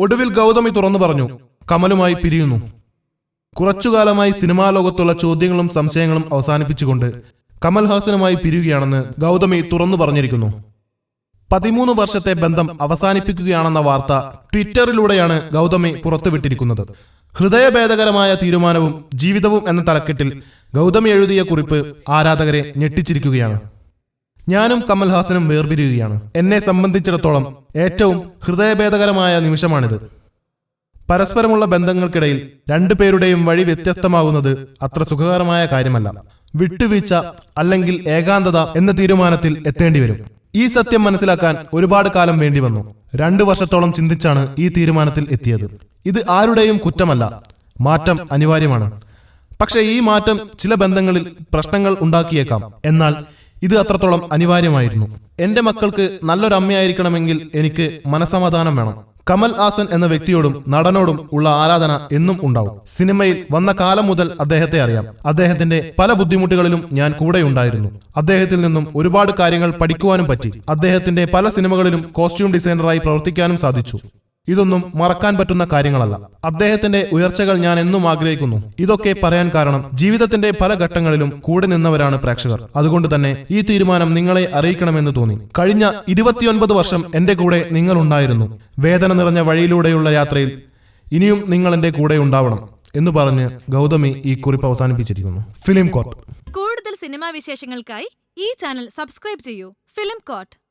ഒടുവിൽ ഗൗതമി തുറന്നു പറഞ്ഞു കമലുമായി പിരിയുന്നു. കുറച്ചുകാലമായി സിനിമാ ലോകത്തുള്ള ചോദ്യങ്ങളും സംശയങ്ങളും അവസാനിപ്പിച്ചുകൊണ്ട് കമൽഹാസനുമായി പിരിയുകയാണെന്ന് ഗൗതമി തുറന്നു പറഞ്ഞിരിക്കുന്നു. പതിമൂന്ന് വർഷത്തെ ബന്ധം അവസാനിപ്പിക്കുകയാണെന്ന വാർത്ത ട്വിറ്ററിലൂടെയാണ് ഗൗതമി പുറത്തുവിട്ടിരിക്കുന്നത്. ഹൃദയഭേദകരമായ തീരുമാനവും ജീവിതവും എന്ന തലക്കെട്ടിൽ ഗൗതമി എഴുതിയ കുറിപ്പ് ആരാധകരെ ഞെട്ടിച്ചിരിക്കുകയാണ്. ഞാനും കമൽഹാസനും വേർപിരിയുകയാണ്. എന്നെ സംബന്ധിച്ചിടത്തോളം ഏറ്റവും ഹൃദയഭേദകരമായ നിമിഷമാണിത്. പരസ്പരമുള്ള ബന്ധങ്ങൾക്കിടയിൽ രണ്ടുപേരുടെയും വഴി വ്യത്യസ്തമാകുന്നത് അത്ര സുഖകരമായ കാര്യമല്ല. വിട്ടുവീഴ്ച അല്ലെങ്കിൽ ഏകാന്തത എന്ന തീരുമാനത്തിൽ എത്തേണ്ടി വരും. ഈ സത്യം മനസ്സിലാക്കാൻ ഒരുപാട് കാലം വേണ്ടി വന്നു. രണ്ടു വർഷത്തോളം ചിന്തിച്ചാണ് ഈ തീരുമാനത്തിൽ എത്തിയത്. ഇത് ആരുടെയും കുറ്റമല്ല മാറ്റം അനിവാര്യമാണ്. പക്ഷേ ഈ മാറ്റം ചില ബന്ധങ്ങളിൽ പ്രശ്നങ്ങൾ ഉണ്ടാക്കിയേക്കാം. എന്നാൽ ഇത് അത്രത്തോളം അനിവാര്യമായിരുന്നു. എന്റെ മക്കൾക്ക് നല്ലൊരമ്മയായിരിക്കണമെങ്കിൽ എനിക്ക് മനസമാധാനം വേണം. കമൽ ഹാസൻ എന്ന വ്യക്തിയോടും നടനോടും ഉള്ള ആരാധന എന്നും ഉണ്ടാവും. സിനിമയിൽ വന്ന കാലം മുതൽ അദ്ദേഹത്തെ അറിയാം. അദ്ദേഹത്തിന്റെ പല ബുദ്ധിമുട്ടുകളിലും ഞാൻ കൂടെയുണ്ടായിരുന്നു. അദ്ദേഹത്തിൽ നിന്നും ഒരുപാട് കാര്യങ്ങൾ പഠിക്കുവാനും പറ്റി. അദ്ദേഹത്തിന്റെ പല സിനിമകളിലും കോസ്റ്റ്യൂം ഡിസൈനറായി പ്രവർത്തിക്കാനും സാധിച്ചു. ഇതൊന്നും മറക്കാൻ പറ്റുന്ന കാര്യങ്ങളല്ല. അദ്ദേഹത്തിന്റെ ഉയർച്ചകൾ ഞാൻ എന്നും ആഗ്രഹിക്കുന്നു. ഇതൊക്കെ പറയാൻ കാരണം ജീവിതത്തിന്റെ പല ഘട്ടങ്ങളിലും കൂടെ നിന്നവരാണ് പ്രേക്ഷകർ. അതുകൊണ്ട് തന്നെ ഈ തീരുമാനം നിങ്ങളെ അറിയിക്കണമെന്ന് തോന്നി. കഴിഞ്ഞ ഇരുപത്തിയൊൻപത് വർഷം എന്റെ കൂടെ നിങ്ങൾ ഉണ്ടായിരുന്നു. വേദന നിറഞ്ഞ വഴിയിലൂടെയുള്ള യാത്രയിൽ ഇനിയും നിങ്ങൾ എന്റെ കൂടെ ഉണ്ടാവണം എന്ന് പറഞ്ഞ് ഗൗതമി ഈ കുറിപ്പ് അവസാനിപ്പിച്ചിരിക്കുന്നു. Film court. കൂടുതൽ സിനിമാ വിശേഷങ്ങൾക്കായി ഈ ചാനൽ സബ്സ്ക്രൈബ് ചെയ്യൂ. Film court